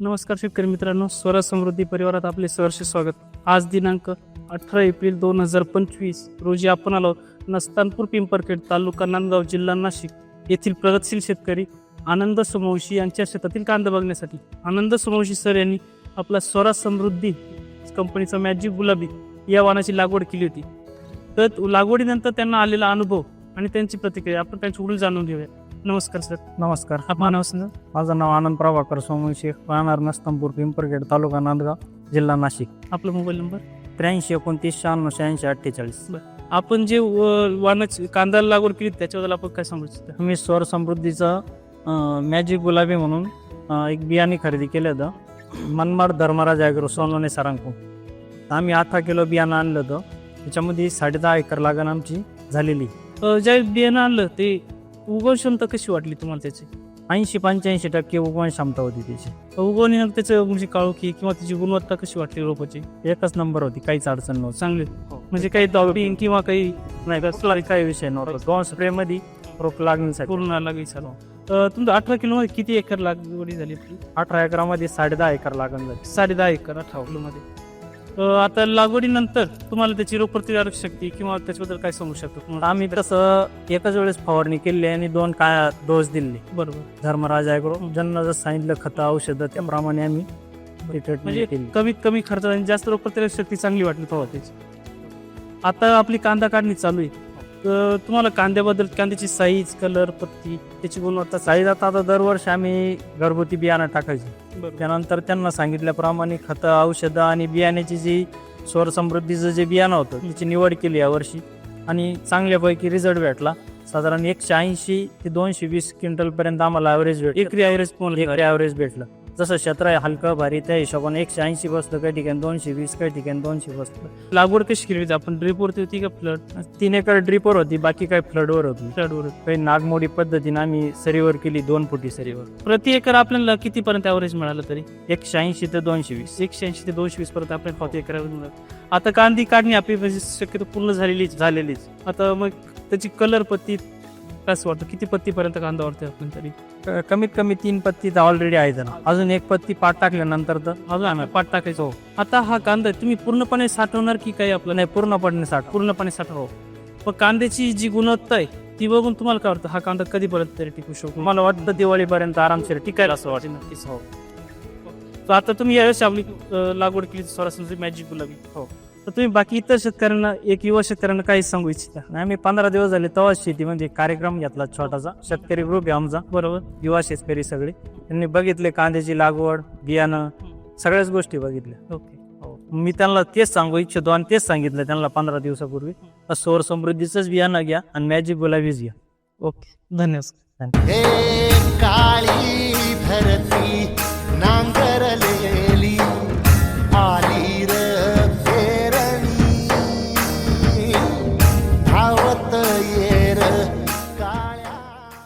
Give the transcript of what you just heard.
नमस्कार शेतकरी मित्रांनो स्वराज समृद्धी परिवारात आपले सहर्ष स्वागत. आज दिनांक अठरा एप्रिल दोन हजार पंचवीस रोजी आपण आलो नस्तानपूर पिंपरखेड तालुका नांदगाव जिल्हा नाशिक येथील प्रगतशील शेतकरी आनंद सोमवशी यांच्या शेतातील कांदा बघण्यासाठी. आनंद सोमवशी सर यांनी आपला स्वराज समृद्धी कंपनीचा मॅजिक गुलाबी या वाहनाची लागवड केली होती. तर लागवडीनंतर त्यांना आलेला अनुभव आणि त्यांची प्रतिक्रिया आपण त्यांच्याकडून जाणून घेऊया. नमस्कार सर. नमस्कार. आपलं नाव सांगा माझं नाव आनंद प्रभाकर सोमवंशी राहणार नस्तंपूर पिंपरखेड तालुका नांदगाव जिल्हा नाशिक. आपला मोबाईल नंबर? त्र्याऐंशी एकोणतीस शहाण्णव शहाऐंशी अठ्ठेचाळीस. आपण जे व- वाहनाची कांदा लागवड केली त्याच्याबद्दल आपण काय सांगू इच्छिता मी स्वर समृद्धीचं मॅजिक गुलाबी म्हणून एक बियाणे खरेदी केलं होतं. मनमाड धर्मराज ॲग्रो सोनवणे सरांकडून. आम्ही अठरा किलो बियाणं आणलं होतं. त्याच्यामध्ये साडे दहा एकर लागण आमची झालेली. ज्या बियाणं आणलं ते उगवण क्षमता कशी वाटली तुम्हाला त्याची? ऐंशी पंच्याऐंशी टक्के उगवण क्षमता होती त्याची. उगवणी त्याचं म्हणजे काळोखी किंवा त्याची गुणवत्ता कशी वाटली रोपाची? एकच नंबर होती काहीच अडचण नव्हती. चांगली. म्हणजे काही दॉबिंग किंवा काही नाही कसला काही विषय नव्हता. दोन स्प्रेमध्ये रोप लागण्यासाठी. पूर्ण लागली चालू. तुमचं अठरा किलो मध्ये किती एकर लागवडी झाली अठरा एकरामध्ये साडे दहा एकर लागण झाली. साडे दहा एकर अठरा किलो मध्ये. आता लागवडीनंतर तुम्हाला त्याची रोगप्रतिकारक शक्ती किंवा त्याच्याबद्दल काय सांगू शकतो आम्ही तसं एकच वेळेस फवारणी केली आणि दोन काय डोस दिले. बरोबर. धर्मराज ॲग्रो ज्यांना जसं सांगितलं खतं औषधं त्याप्रमाणे आम्ही म्हणजे कमीत कमी खर्च आणि जास्त रोगप्रतिकारक शक्ती चांगली वाटली फवारण्याची आता आपली कांदा काढणी चालू आहे. तर तुम्हाला कांद्याबद्दल कांद्याची साईज कलर पत्ती त्याची गुणवत्ता साईज आता आता दरवर्षी आम्ही घरगुती बियाणं टाकायचे. त्यानंतर त्यांना सांगितल्याप्रमाणे खतं औषधं आणि बियाण्याची जी स्वर समृद्धीचं जे बियाणं होतं त्याची निवड केली यावर्षी. आणि चांगल्यापैकी रिझल्ट भेटला. साधारण एकशे ऐंशी ते दोनशे वीस क्विंटल पर्यंत आम्हाला ॲव्हरेज भेट एकरी ॲव्हरेज एकरी ॲव्हरेज भेटलं. जसं क्षेत्र आहे हलकं भारी त्या हिशोबाने एकशे ऐंशी बसतं काही ठिकाणी दोनशे वीस काही ठिकाणी दोनशे बसतं लागवड कशी केली होती? आपण ड्रिप वरती होती का फ्लड तीन एकर ड्रिपवर होती बाकी काही फ्लडवर होती. फ्लड वर काही नागमोडी पद्धतीने आम्ही सरीवर केली दोन फुटी सरीवर. प्रति एकर आपल्याला किती पर्यंत ॲव्हरेज मिळालं तरी? एकशे ऐंशी ते दोनशे वीस. एकशे ऐंशी ते दोनशे वीस पर्यंत आपल्याला प्रति एकर average मिळालं. आता कांदी काढणी आपली म्हणजे शक्यतो पूर्ण झालेलीच झालेलीच. आता मग त्याची कलर पत्ती कसं वाटतं. किती पत्तीपर्यंत कांदा वाटतोय आपण तरी? क- कमीत कमी तीन पत्ती तर ऑलरेडी आहे ना अजून एक पत्ती पाट टाकल्यानंतर तर अजून आम्ही पाट टाकायचो. हो. आता हा कांदा तुम्ही पूर्णपणे साठवणार की काही आपलं? नाही पूर्णपणे साठ पूर्णपणे साठवा. हो. पण कांद्याची जी गुणवत्ता आहे ती बघून तुम्हाला काय वाटतं? हा कांदा कधीपर्यंत तरी टिकू शकतो? मला वाटतं दिवाळीपर्यंत आरामशीर टिकायला असं वाटतं. नक्कीच हो. हो. तर आता तुम्ही यावेळेस आपली अं, लागवड केली सरासरी मॅजिक गुलाबी. हो. तर तुम्ही बाकी इतर शेतकऱ्यांना एक युवा शेतकऱ्यांना काही सांगू इच्छिता? आणि आम्ही पंधरा दिवस झाले तेव्हाच शेती म्हणजे कार्यक्रम घेतला छोटासा. शेतकरी ग्रुप आहे आमचा बरोबर? युवा शेतकरी सगळे. त्यांनी बघितले कांद्याची लागवड बियाणं सगळ्याच गोष्टी बघितल्या. ओके. हो. मी त्यांना तेच सांगू इच्छितो आणि तेच सांगितलं त्यांना पंधरा दिवसापूर्वी. सौर समृद्धीचंच बियाणं घ्या आणि मॅजिक गुलाबीच घ्या. ओके. धन्यवाद. हे